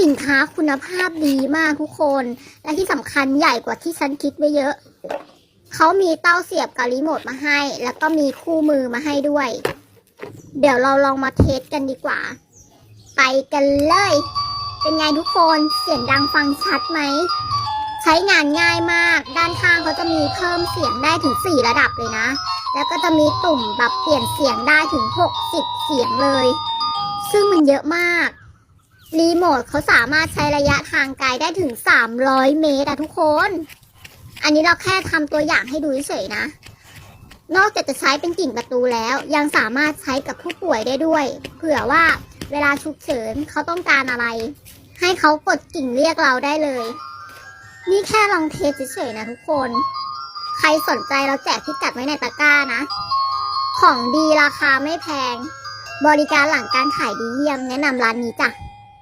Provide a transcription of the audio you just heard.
สินค้าคุณภาพดีมากทุกคน และที่สำคัญใหญ่กว่าที่ฉันคิดไว้เยอะ เขามีเต้าเสียบกับรีโมทมาให้ แล้วก็มีคู่มือมาให้ด้วย เดี๋ยวเราลองมาเทสกันดีกว่า ไปกันเลย เป็นไงทุกคนเสียงดังฟังชัดไหมใช้งานง่ายมาก ด้านข้างเขาจะมีเพิ่มเสียงได้ถึง 4 ระดับเลยนะ แล้วก็จะมีตุ่มแบบเปลี่ยนเสียงได้ถึง 60 เสียงเลย ซึ่งมันเยอะมาก รีโมทเขาสามารถใช้ระยะทางไกลได้ถึง 300 เมตรอะทุกคน อันนี้เราแค่ทำตัวอย่างให้ดูเฉยๆนะ นอกจากจะใช้เป็นกิ่งประตูแล้ว ยังสามารถใช้กับผู้ป่วยได้ด้วย เผื่อว่าเวลาฉุกเฉินเขาต้องการอะไร ให้เขากดกิ่งเรียกเราได้เลย นี่แค่ลองเทสเฉยๆนะทุกคน ใครสนใจเราแจกพิกัดไว้ในตะกร้านะ ของดีราคาไม่แพง บริการหลังการขายดีเยี่ยมแนะนำร้านนี้จ้ะ